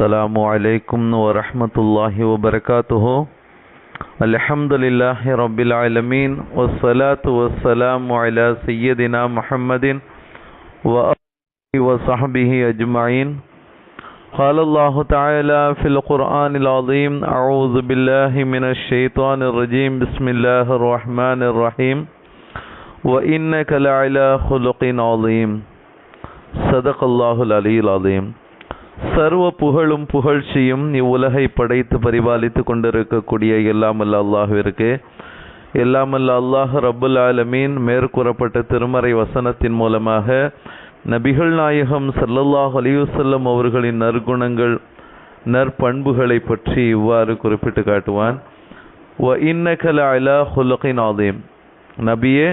السلام عليكم ورحمة الله وبركاته. الحمد لله رب العالمين والصلاة والسلام على سيدنا محمد وآله وصحبه أجمعين قال الله تعالى في القرآن العظيم أعوذ بالله من الشيطان الرجيم بسم الله الرحمن الرحيم وإنك لعلى خلق عظيم صدق الله العلي العظيم சர்வ புகழும் புகழ்ச்சியும் இவ்வுலகை படைத்து பரிபாலித்து கொண்டிருக்கக்கூடிய எல்லாமல்ல அல்லாஹிற்கு எல்லாமல்ல அல்லாஹ் ரபுல் ஆலமீன் மேற்கூறப்பட்ட திருமறை வசனத்தின் மூலமாக நபிகள் நாயகம் சல்லல்லாஹ் அலைஹி அவர்களின் நற்குணங்கள் நற்பண்புகளை பற்றி இவ்வாறு குறிப்பிட்டு காட்டுவான். வ இன்னக லஅலா ஹுலுகின் ஆதீம் நபியே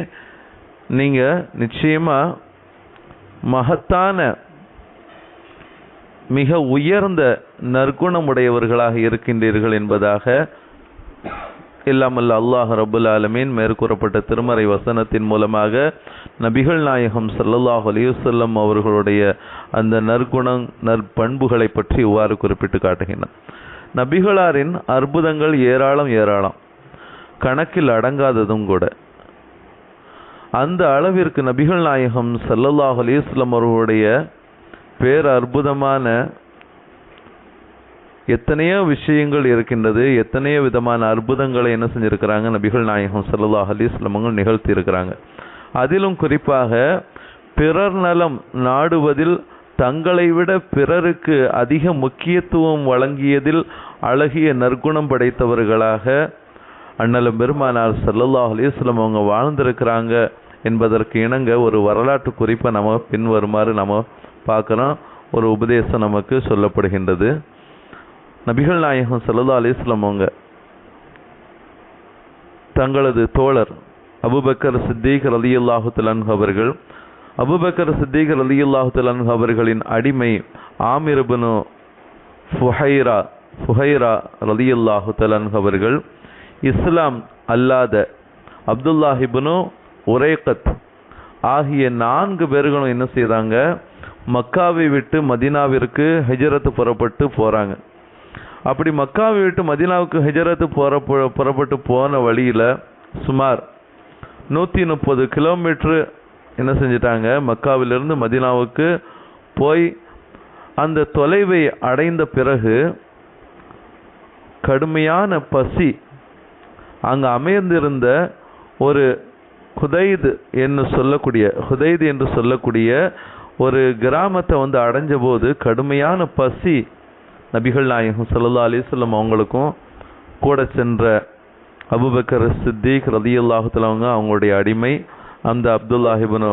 நீங்கள் நிச்சயமாக மகத்தான மிக உயர்ந்த நற்குணமுடையவர்களாக இருக்கின்றீர்கள் என்பதாக இல்லாமல் அல்லாஹ் ரபுல் ஆலமீன் மேற்கூறப்பட்ட திருமறை வசனத்தின் மூலமாக நபிகள் நாயகம் ஸல்லல்லாஹு அலைஹி அவர்களுடைய அந்த நற்குணம் நற்பண்புகளை பற்றி இவ்வாறு குறிப்பிட்டு காட்டுகின்றன நபிகளாரின் அற்புதங்கள் ஏராளம் ஏராளம். கணக்கில் அடங்காததும் கூட. அந்த அளவிற்கு நபிகள் நாயகம் ஸல்லல்லாஹு அலைஹி அவர்களுடைய பேர் அற்புதமான எத்தனையோ விஷயங்கள் இருக்கின்றது. எத்தனையோ விதமான அற்புதங்களை என்ன செஞ்சிருக்கிறாங்க? நபிகள் நாயகம் ஸல்லல்லாஹு அலிஸ்லமங்கள் நிகழ்த்தி இருக்கிறாங்க அதிலும் குறிப்பாக பிறர் நலம் நாடுவதில் தங்களை விட பிறருக்கு அதிக முக்கியத்துவம் வழங்கியதில் அழகிய நற்குணம் படைத்தவர்களாக அண்ணலம் பெருமானார் சல்லல்லாஹ் அலிஸ்லம் அவங்க வாழ்ந்திருக்கிறாங்க என்பதற்கு இணங்க ஒரு வரலாற்று குறிப்பை நம்ம பின்வருமாறு நம்ம பார்க்குறோம். ஒரு உபதேசம் நமக்கு சொல்லப்படுகின்றது. நபிகள் நாயகம் சல்லா அலிஸ்லாம் அவங்க தங்களது தோழர் அபுபக்கர் சித்திக் ரலி அல்லாஹுத்தலன் அவர்கள் அபுபக்கர் சித்திக் ரலி அல்லாஹுத்தலன் அவர்களின் அடிமை ஆமிரபுனு ஃபுஹைரா ஃபுஹைரா ரலி அல்லாஹுத்தலன் அவர்கள் இஸ்லாம் அல்லாத அப்துல்லாஹிபுனு உரேகத் ஆகிய நான்கு பேர்களும் என்ன செய்கிறாங்க மக்காவை விட்டு மதினாவிற்கு ஹிஜரத்து புறப்பட்டு போகிறாங்க அப்படி மக்காவை விட்டு மதினாவுக்கு ஹிஜரத்து புறப்பு புறப்பட்டு போன வழியில் சுமார் நூற்றி முப்பது கிலோமீட்ரு என்ன செஞ்சிட்டாங்க? மக்காவிலிருந்து மதினாவுக்கு போய் அந்த தொலைவை அடைந்த பிறகு கடுமையான பசி அங்கே அமைந்திருந்த ஒரு ஹுதைது என்று சொல்லக்கூடிய ஹுதைது என்று சொல்லக்கூடிய ஒரு கிராமத்தை வந்து அடைஞ்ச போது கடுமையான பசி நபிகள் நாயகம் சல்லா அலிஸ்லம் அவங்களுக்கும் கூட சென்ற அபுபக்கர் சித்திக் ரதி அல்லாஹுத்தலவங்க அவங்களுடைய அடிமை அந்த அப்துல்லாஹிபனு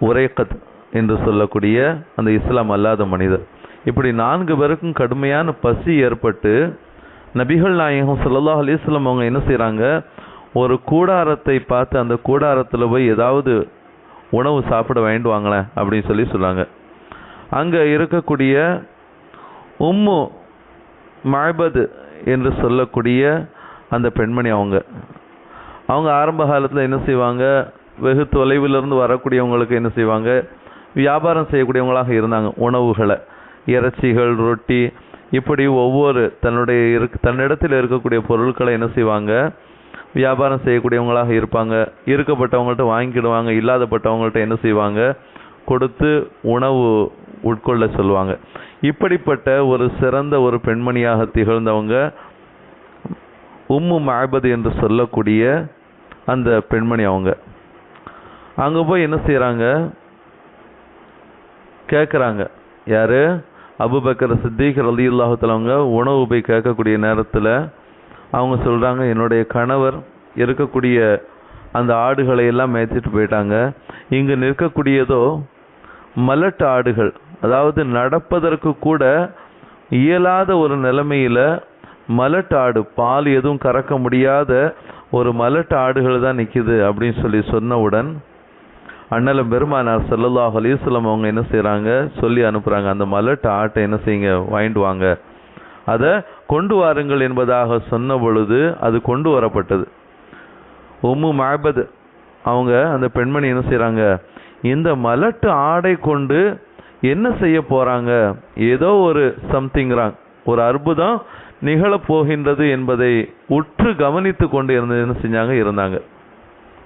உரைக்கத் என்று சொல்லக்கூடிய அந்த இஸ்லாம் அல்லாத மனிதர். இப்படி நான்கு பேருக்கும் கடுமையான பசி ஏற்பட்டு நபிகள் நாயகம் சல்லா அலிஸ்லம் அவங்க என்ன செய்கிறாங்க ஒரு கூடாரத்தை பார்த்து அந்த கூடாரத்தில் போய் ஏதாவது உணவு சாப்பிட வேண்டுவாங்களேன் அப்படின்னு சொல்லி சொல்லுவாங்க அங்கே இருக்கக்கூடிய உம்மு மழபது என்று சொல்லக்கூடிய அந்த பெண்மணி அவங்க. அவங்க ஆரம்ப காலத்தில் என்ன செய்வாங்க? வெகு தொலைவிலிருந்து வரக்கூடியவங்களுக்கு என்ன செய்வாங்க? வியாபாரம் செய்யக்கூடியவங்களாக இருந்தாங்க. உணவுகளை இறைச்சிகள் ரொட்டி இப்படி ஒவ்வொரு தன்னுடைய இருக் தன்னிடத்தில் இருக்கக்கூடிய பொருட்களை என்ன செய்வாங்க? வியாபாரம் செய்யக்கூடியவங்களாக இருப்பாங்க. இருக்கப்பட்டவங்கள்ட்ட வாங்கிடுவாங்க இல்லாதப்பட்டவங்கள்ட்ட என்ன செய்வாங்க? கொடுத்து உணவு உட்கொள்ள சொல்லுவாங்க. இப்படிப்பட்ட ஒரு சிறந்த ஒரு பெண்மணியாக திகழ்ந்தவங்க உம்மு மாபது என்று சொல்லக்கூடிய அந்த பெண்மணி அவங்க. அங்கே போய் என்ன செய்கிறாங்க கேட்குறாங்க யார்? அபுபக்கர் சித்திக் ரலி அவங்க உணவு போய் கேட்கக்கூடிய நேரத்தில் அவங்க சொல்கிறாங்க என்னுடைய கணவர் இருக்கக்கூடிய அந்த ஆடுகளை எல்லாம் மேய்ச்சிட்டு போயிட்டாங்க. இங்கு நிற்கக்கூடியதோ மலட்டு ஆடுகள் அதாவது நடப்பதற்கு கூட இயலாத ஒரு நிலைமையில் மலட்டு ஆடு பால் எதுவும் கறக்க முடியாத ஒரு மலட்டு ஆடுகள் தான் நிற்கிது அப்படின்னு சொல்லி சொன்னவுடன் அண்ணலம் பெருமானார் சல்லல்லாஹ் அலிஸ்லம் அவங்க என்ன செய்கிறாங்க சொல்லி அனுப்புகிறாங்க அந்த மலட்டு ஆட்டை என்ன செய்யுங்க? வாங்கிட்டு வாங்க. அதை கொண்டு வாருங்கள் என்பதாக சொன்ன பொழுது அது கொண்டு வரப்பட்டது. உம்மு மஹபத் அவங்க அந்த பெண்மணி என்ன செய்கிறாங்க இந்த மலட்டு ஆடை கொண்டு என்ன செய்ய போகிறாங்க ஏதோ ஒரு சம்திங்கிறாங்க ஒரு அற்புதம் நிகழப் போகின்றது என்பதை உற்று கவனித்து கொண்டு இருந்து என்ன செஞ்சாங்க? இருந்தாங்க.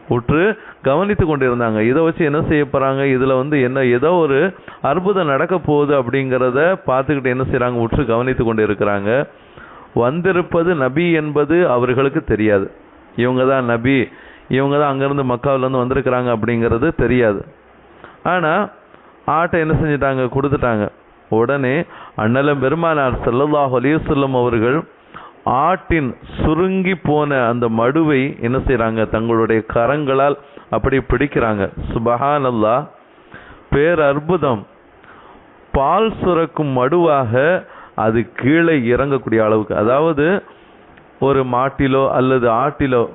உற்று கவனித்து கொண்டு இருந்தாங்க. இதை வச்சு என்ன செய்ய போகிறாங்க இதில் வந்து என்ன ஏதோ ஒரு அற்புதம் நடக்க போகுது அப்படிங்கிறத பார்த்துக்கிட்டு என்ன செய்கிறாங்க உற்று கவனித்து கொண்டு இருக்கிறாங்க. வந்திருப்பது நபி என்பது அவர்களுக்கு தெரியாது. இவங்க தான் நபி. இவங்க தான் அங்கேருந்து மக்காவிலேருந்து வந்திருக்கிறாங்க அப்படிங்கிறது தெரியாது. ஆனால் ஆட்டை என்ன செஞ்சிட்டாங்க? கொடுத்துட்டாங்க. உடனே அண்ணலம் பெருமானார் செல்லல்லாஹ் அலைஹி அவர்கள் ஆட்டின் சுருங்கி போன அந்த மடுவை என்ன செய்கிறாங்க தங்களுடைய கரங்களால் அப்படி பிடிக்கிறாங்க. சுபஹானல்லா பேர் அற்புதம் பால் சுரக்கும் மடுவாக அது கீழே இறங்கக்கூடிய அளவுக்கு. அதாவது ஒரு மாட்டிலோ அல்லது ஆட்டிலோ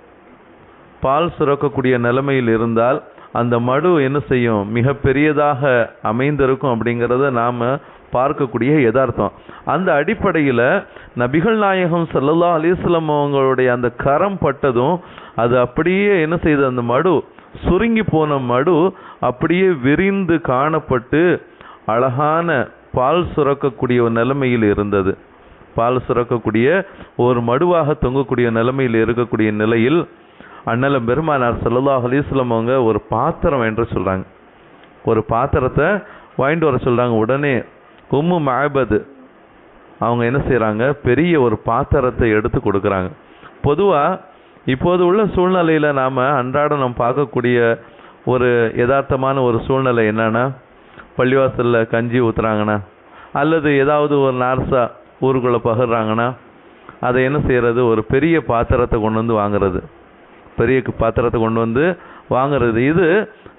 பால் சுரக்கக்கூடிய நிலைமையில் இருந்தால் அந்த மடு என்ன செய்யும்? மிக பெரியதாக அமைந்திருக்கும் அப்படிங்கிறத நாம் பார்க்கக்கூடிய யதார்த்தம். அந்த அடிப்படையில் நபிகள் நாயகம் ஸல்லல்லாஹு அலிஸ்லம் அவங்களுடைய அந்த கரம் பட்டதும் அது அப்படியே என்ன செய்யுது அந்த மடு சுருங்கி போன மடு அப்படியே விரிந்து காணப்பட்டு அழகான பால் சுரக்கக்கூடிய ஒரு நிலைமையில் இருந்தது. பால் சுரக்கக்கூடிய ஒரு மடுவாக தொங்கக்கூடிய நிலைமையில் இருக்கக்கூடிய நிலையில் அண்ணலம் பெருமானார் ஸல்லல்லாஹு அலைஹி அவங்க ஒரு பாத்திரம் என்று சொல்கிறாங்க ஒரு பாத்திரத்தை வாங்கிட்டு வர சொல்கிறாங்க உடனே உம்மு மஹபது அவங்க என்ன செய்கிறாங்க பெரிய ஒரு பாத்திரத்தை எடுத்து கொடுக்குறாங்க. பொதுவாக இப்போது உள்ள சூழ்நிலையில் நாம் அன்றாடம் நம்ம பார்க்கக்கூடிய ஒரு யதார்த்தமான ஒரு சூழ்நிலை என்னென்னா பள்ளிவாசலில் கஞ்சி ஊற்றுறாங்கன்னா அல்லது ஏதாவது ஒரு நார்ஸாக ஊருக்குள்ளே பகிர்றாங்கன்னா அதை என்ன செய்கிறது ஒரு பெரிய பாத்திரத்தை கொண்டு வந்து வாங்குறது. பெரிய பாத்திரத்தை கொண்டு வந்து வாங்குறது. இது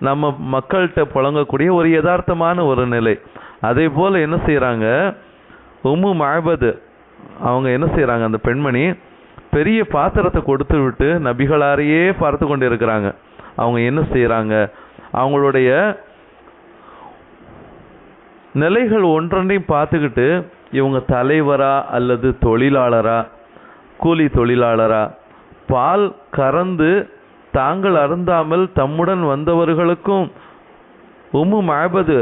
நம்ம மக்கள்கிட்ட புழங்கக்கூடிய ஒரு யதார்த்தமான ஒரு நிலை. அதே போல் என்ன செய்கிறாங்க உம்மு மஅபத் அவங்க என்ன செய்கிறாங்க அந்த பெண்மணி பெரிய பாத்திரத்தை கொடுத்து விட்டு நபிகளாரையே பார்த்து கொண்டு இருக்கிறாங்க அவங்க என்ன செய்கிறாங்க அவங்களுடைய நிலைகள் ஒன்றொன்றையும் பார்த்துக்கிட்டு இவங்க தலைவரா அல்லது தொழிலாளரா கூலி தொழிலாளரா பால் கறந்து தாங்கள் அருந்தாமல் தம்முடன் வந்தவர்களுக்கும் உம்மு மாபது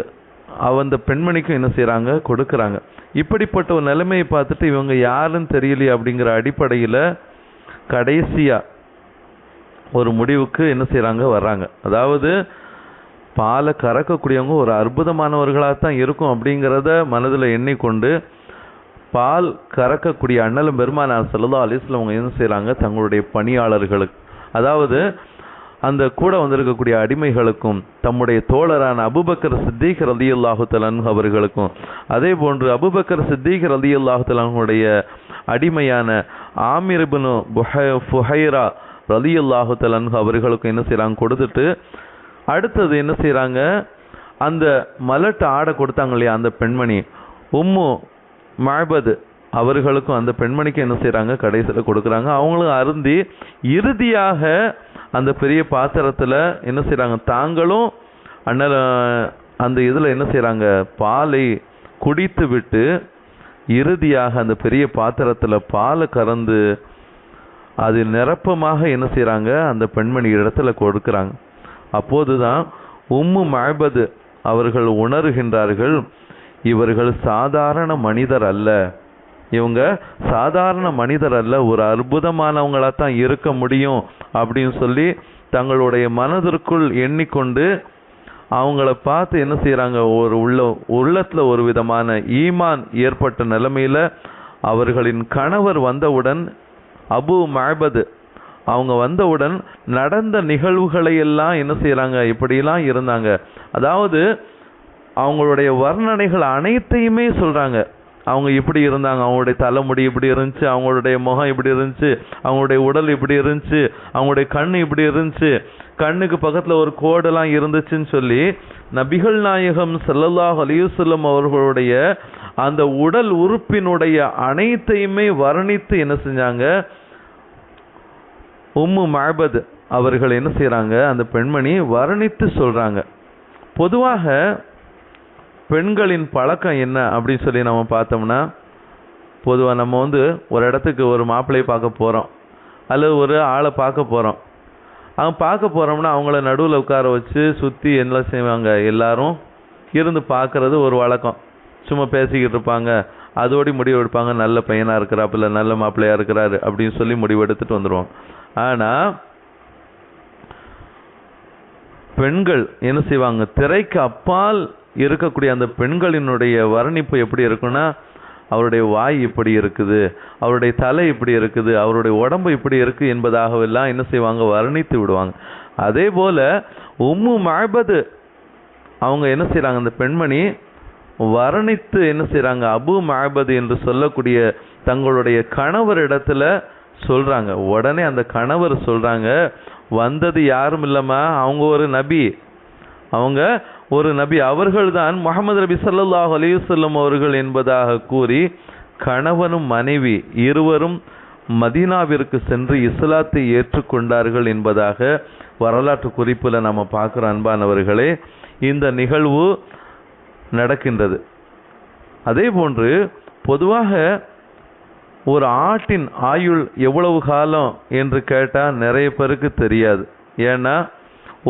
அந்த பெண்மணிக்கும் என்ன செய்கிறாங்க கொடுக்குறாங்க. இப்படிப்பட்ட ஒரு நிலைமையை பார்த்துட்டு இவங்க யாருன்னு தெரியலையே அப்படிங்கிற அடிப்படையில் கடைசியாக ஒரு முடிவுக்கு என்ன செய்கிறாங்க வர்றாங்க. அதாவது பாலை கறக்கக்கூடியவங்க ஒரு அற்புதமானவர்களாக தான் இருக்கும் அப்படிங்கிறத மனதில் எண்ணிக்கொண்டு பால் கறக்கக்கூடிய அண்ணலும் பெருமானார் ஸல்லல்லாஹு அலிஸ்ல அவங்க என்ன செய்கிறாங்க தங்களுடைய பணியாளர்களுக்கு அதாவது அந்த கூட வந்திருக்கக்கூடிய அடிமைகளுக்கும் தம்முடைய தோழரான அபுபக்கர் சித்திக் ரதி அல்லாஹுத்தலன் அவர்களுக்கும் அதே போன்று அபுபக்கர் சித்திக் ரதி அல்லாஹுத்தலனுடைய அடிமையான ஆமிர்பனு புஹ புஹை- ஃபுஹைரா ரதி அல்லாஹுத்தலன் அவர்களுக்கும் என்ன செய்கிறாங்க கொடுத்துட்டு அடுத்தது என்ன செய்கிறாங்க அந்த மலட்டு ஆடை கொடுத்தாங்க இல்லையா அந்த பெண்மணி. உம்மு மஅபத் அவர்களுக்கும் அந்த பெண்மணிக்கு என்ன செய்கிறாங்க கடைசியில் கொடுக்குறாங்க. அவங்களும் அருந்தி இறுதியாக அந்த பெரிய பாத்திரத்தில் என்ன செய்கிறாங்க தாங்களும் அண்ணல் அந்த இதில் என்ன செய்கிறாங்க பாலை குடித்து விட்டு இறுதியாக அந்த பெரிய பாத்திரத்தில் பாலை கறந்து அது நிரப்பமாக என்ன செய்கிறாங்க அந்த பெண்மணி இடத்துல கொடுக்குறாங்க. அப்போதுதான் உம்மு மஹபது அவர்கள் உணர்கின்றார்கள் இவர்கள் சாதாரண மனிதர் அல்ல. இவங்க சாதாரண மனிதர் அல்ல ஒரு அற்புதமானவங்களாக தான் இருக்க முடியும் அப்படின்னு சொல்லி தங்களுடைய மனதிற்குள் எண்ணிக்கொண்டு அவங்கள பார்த்து என்ன செய்கிறாங்க ஒரு உள்ள உள்ளத்தில் ஒரு விதமான ஈமான் ஏற்பட்ட நிலைமையில் அவர்களின் கணவர் வந்தவுடன் அபு மஹபது அவங்க வந்தவுடன் நடந்த நிகழ்வுகளை எல்லாம் என்ன செய்கிறாங்க இப்படியெல்லாம் இருந்தாங்க. அதாவது அவங்களுடைய வர்ணனைகள் அனைத்தையுமே சொல்கிறாங்க அவங்க இப்படி இருந்தாங்க. அவங்களுடைய தலைமுடி இப்படி இருந்துச்சு. அவங்களுடைய முகம் இப்படி இருந்துச்சு. அவங்களுடைய உடல் இப்படி இருந்துச்சு. அவங்களுடைய கண் இப்படி இருந்துச்சு. கண்ணுக்கு பக்கத்தில் ஒரு கோடெல்லாம் இருந்துச்சுன்னு சொல்லி நபிகள் நாயகம் செல்லல்லாஹ் அலியுசல்லம் அவர்களுடைய அந்த உடல் உறுப்பினுடைய அனைத்தையுமே வர்ணித்து என்ன செஞ்சாங்க? உம்மு மஹபத் அவர்கள் என்ன செய்கிறாங்க அந்த பெண்மணி வர்ணித்து சொல்கிறாங்க பொதுவாக பெண்களின் பழக்கம் என்ன அப்படின்னு சொல்லி நம்ம பார்த்தோம்னா பொதுவாக நம்ம வந்து ஒரு இடத்துக்கு ஒரு மாப்பிள்ளையை பார்க்க போகிறோம் அல்லது ஒரு ஆளை பார்க்க போகிறோம் அவங்க பார்க்க போகிறோம்னா அவங்கள நடுவில் உட்கார வச்சு சுற்றி என்ன செய்வாங்க? எல்லாரும் இருந்து பார்க்குறது ஒரு வழக்கம். சும்மா பேசிக்கிட்டு இருப்பாங்க. அதோடு முடிவு எடுப்பாங்க. நல்ல பையனாக இருக்கிறாப்புல நல்ல மாப்பிள்ளையாக இருக்கிறாரு அப்படின்னு சொல்லி முடிவு எடுத்துகிட்டு வந்துடுவோம் ஆனால் பெண்கள் என்ன செய்வாங்க? திரைக்கு அப்பால் இருக்கக்கூடிய அந்த பெண்களினுடைய வர்ணிப்பு எப்படி இருக்குன்னா அவருடைய வாய் இப்படி இருக்குது அவருடைய தலை இப்படி இருக்குது அவருடைய உடம்பு இப்படி இருக்குது என்பதாகவெல்லாம் என்ன செய்வாங்க? வர்ணித்து விடுவாங்க. அதே போல் உம்மு மஅபது அவங்க என்ன செய்கிறாங்க அந்த பெண்மணி வர்ணித்து என்ன செய்கிறாங்க அபு மஅபது என்று சொல்லக்கூடிய தங்களுடைய கணவர் இடத்துல சொல்கிறாங்க உடனே அந்த கணவர் சொல்கிறாங்க வந்தது யாரும் இல்லைம்மா அவங்க ஒரு நபி. அவங்க ஒரு நபி. அவர்கள்தான் முகமது நபி ஸல்லல்லாஹு அலையுசல்லம் அவர்கள் என்பதாக கூறி கணவனும் மனைவி இருவரும் மதீனாவிற்கு சென்று இஸ்லாத்தை ஏற்றுக்கொண்டார்கள் என்பதாக வரலாற்று குறிப்பில் நம்ம பார்க்குற அன்பானவர்களே இந்த நிகழ்வு நடக்கின்றது. அதே போன்று பொதுவாக ஒரு ஆட்டின் ஆயுள் எவ்வளவு காலம் என்று கேட்டால் நிறைய பேருக்கு தெரியாது. ஏன்னா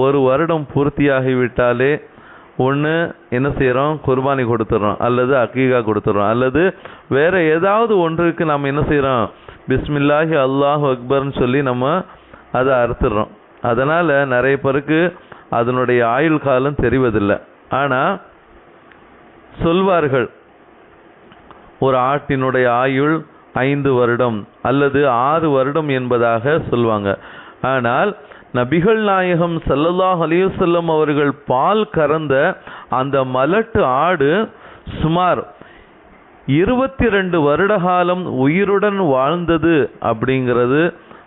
ஒரு வருடம் பூர்த்தியாகிவிட்டாலே ஒன்று என்ன செய்கிறோம் குர்பானி கொடுத்துட்றோம் அல்லது அக்கீகா கொடுத்துட்றோம் அல்லது வேறு ஏதாவது ஒன்றுக்கு நம்ம என்ன செய்கிறோம் பிஸ்மில்லாஹி அல்லாஹ் அக்பர்னு சொல்லி நம்ம அதை அறுத்துடுறோம் அதனால் நிறைய பேருக்கு அதனுடைய ஆயுள் காலம் தெரிவதில்லை. ஆனால் சொல்வார்கள். ஒரு ஆட்டினுடைய ஆயுள் ஐந்து வருடம் அல்லது ஆறு வருடம் என்பதாக சொல்வாங்க. ஆனால் நபிகள் நாயகம் சல்லல்லாஹ் அலைஹி அவர்கள் பால் கறந்த அந்த மலட்டு ஆடு சுமார் இருபத்தி ரெண்டு வருட காலம் உயிருடன் வாழ்ந்தது அப்படிங்கிறது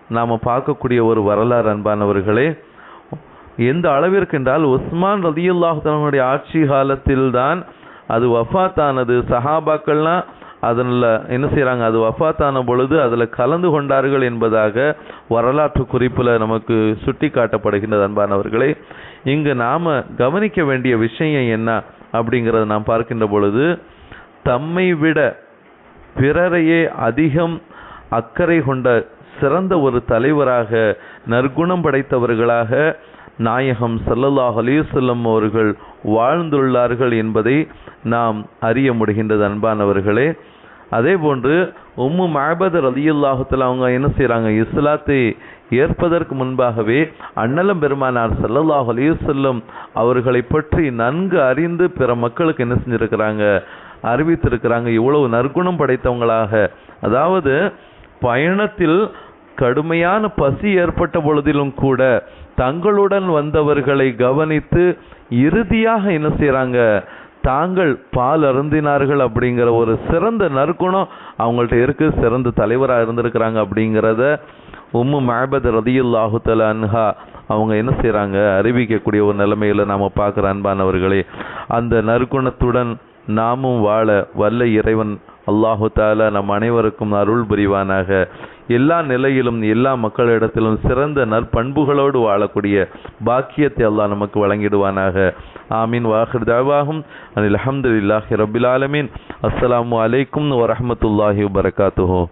நாம் பார்க்கக்கூடிய ஒரு வரலாறு அன்பானவர்களே. எந்த அளவிற்கு என்றால் உஸ்மான் ரதியுல்லாஹு தன்னுடைய ஆட்சி காலத்தில்தான் அது வஃபாத்தானது சஹாபாக்கள்லாம் அதனில் என்ன செய்கிறாங்க அது வஃபாத்தான பொழுது அதில் கலந்து கொண்டார்கள் என்பதாக வரலாற்று குறிப்பில் நமக்கு சுட்டி காட்டப்படுகின்றது அன்பானவர்களே. இங்கு நாம் கவனிக்க வேண்டிய விஷயம் என்ன அப்படிங்கிறத நாம் பார்க்கின்ற பொழுது தம்மை விட பிறரையே அதிகம் அக்கறை கொண்ட சிறந்த ஒரு தலைவராக நற்குணம் படைத்தவர்களாக நாயகம் சல்லல்லாஹ் அலிசல்லம் அவர்கள் வாழ்ந்துள்ளார்கள் என்பதை நாம் அறிய முடிகின்றது அன்பானவர்களே. அதே போன்று உம்மு மஹபதர் அலியுல்லாஹத்தில் அவங்க என்ன செய்கிறாங்க இஸ்லாத்தை ஏற்பதற்கு முன்பாகவே அண்ணலம் பெருமானார் சல்லல்லாஹ் அலிசல்லம் அவர்களை பற்றி நன்கு அறிந்து பிற மக்களுக்கு என்ன செஞ்சிருக்கிறாங்க? அறிவித்திருக்கிறாங்க. இவ்வளவு நற்குணம் படைத்தவங்களாக. அதாவது பயணத்தில் கடுமையான பசி ஏற்பட்ட பொழுதிலும் கூட தங்களுடன் வந்தவர்களை கவனித்து இறுதியாக என்ன செய்கிறாங்க தாங்கள் பால் அருந்தினார்கள் அப்படிங்கிற ஒரு சிறந்த நற்குணம் அவங்கள்ட்ட இருக்கு. சிறந்த தலைவராக இருந்திருக்கிறாங்க அப்படிங்கிறத உம்மு மஹபத் ரதியுல்லாஹு தஆலா அன்ஹா அவங்க என்ன செய்கிறாங்க அறிவிக்கக்கூடிய ஒரு நிலைமையில் நாம் பார்க்குற அன்பானவர்களே அந்த நற்குணத்துடன் நாமும் வாழ வல்ல இறைவன் அல்லாஹு தாலா நம் அனைவருக்கும் அருள் புரிவானாக. எல்லா நிலையிலும் எல்லா மக்களிடத்திலும் சிறந்த நற்பண்புகளோடு வாழக்கூடிய பாக்கியத்தை அல்லாஹ் நமக்கு வழங்கிடுவானாக. ஆமீன். வாஹிர் தாவாகும் அனில் அஹமதுல்லாஹி ரபில் ஆலமீன். அஸ்லாம் அலைக்கும் வரமத்துல்லாஹி வரகாத்துஹோ